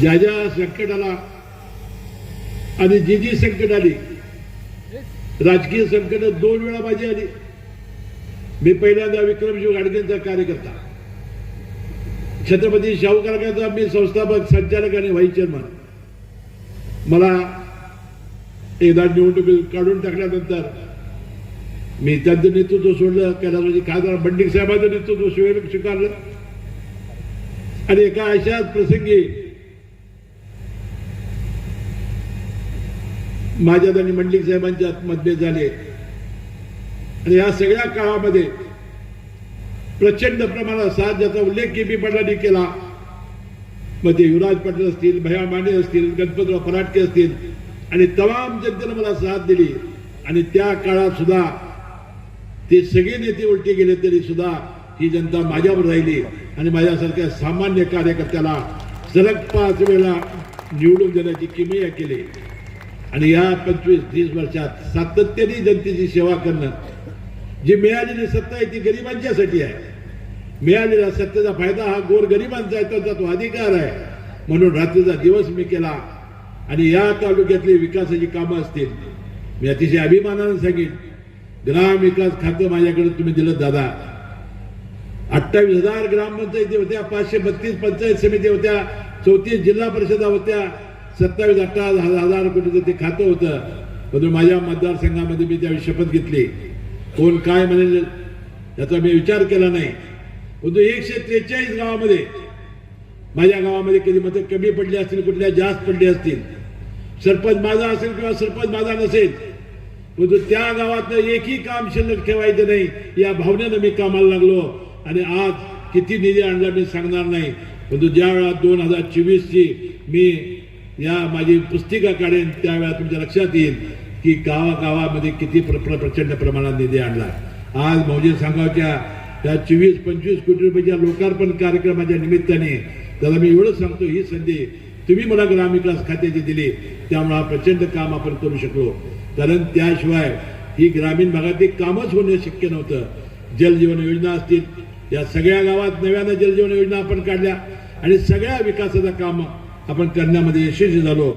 ज्या ज्या संकटाला आणि जी जी संकट आली राजकीय संकट दोन वेळा माझी आली. मी पहिल्यांदा विक्रमशिव गाडगेंचा कार्यकर्ता. छत्रपती शाहू कारखान्याचा मी संस्थापक संचालक आणि व्हाईस चेअरमन. मला एकदा निवडणुकीत काढून टाकल्यानंतर मी त्यांचं नेतृत्व सोडलं कैलासवासी खासदार बंडिक साहेबांचं नेतृत्व स्वीकारलं. आणि एका अशाच प्रसंगी माझ्यात आणि मंडलिक साहेबांच्यात मतभेद झाले. आणि या सगळ्या काळामध्ये प्रचंड प्रमाणात साथ ज्याचा उल्लेख के पी पाटलांनी केला. मग ते युवराज पाटील असतील भया माने असतील गणपतराव फराटके असतील आणि तमाम जनतेनं मला साथ दिली. आणि त्या काळात सुद्धा ते सगळे नेते उलटे गेले तरी सुद्धा ही जनता माझ्यावर राहिली. आणि माझ्यासारख्या सामान्य कार्यकर्त्याला सलग पाच वेळा निवडून देण्याची किमया केली. आणि या पंचवीस तीस वर्षात सातत्याने जनतेची सेवा करणं जी मिळालेली सत्ता आहे ती गरिबांच्यासाठी आहे. मिळालेला सत्तेचा फायदा हा गोर गरिबांचा आहे त्याचा तो अधिकार आहे. म्हणून रात्रीचा दिवस मी केला आणि या तालुक्यातली विकासाची कामं असतील. मी अतिशय अभिमानानं सांगेन ग्राम विकास खातं माझ्याकडे तुम्ही दिलं दादा. अठ्ठावीस हजार ग्रामपंचायती होत्या पाचशे बत्तीस पंचायत समिती होत्या चौतीस जिल्हा परिषदा होत्या सत्तावीस अठ्ठावीस हजार कोटीचं ते खातं होतं. परंतु माझ्या मतदारसंघामध्ये मी त्यावेळी शपथ घेतली. कोण काय म्हणेल याचा मी विचार केला नाही. परंतु एकशे त्रेचाळीस गावामध्ये माझ्या गावामध्ये कधी मतं कमी पडली असतील कुठल्या जास्त पडली असतील. सरपंच माझा असेल किंवा सरपंच माझा नसेल परंतु त्या गावातलं एकही काम शिल्लक ठेवायचं नाही या भावनेनं मी कामाला लागलो. आणि आज किती निधी आणला मी सांगणार नाही. परंतु ज्या वेळा दोन हजार चोवीसची मी या माझी पुस्तिका काढेन त्यावेळा तुमच्या लक्षात येईल की गावागावामध्ये किती प्र प्र- प्रचंड प्रमाणात निधी आणला. आज मौजे सांगावच्या त्या चोवीस पंचवीस कोटी रुपयाच्या लोकार्पण कार्यक्रमाच्या निमित्ताने त्याला मी एवढंच सांगतो ही संधी तुम्ही मला ग्रामविकास खात्याची दिली त्यामुळे हा प्रचंड काम आपण करू शकलो. कारण त्याशिवाय ही ग्रामीण भागातील कामच होणं शक्य नव्हतं. जलजीवन योजना असतील या सगळ्या गावात नव्यानं जलजीवन योजना आपण काढल्या आणि सगळ्या विकासाचं काम आपण करण्यामध्ये यशस्वी झालो.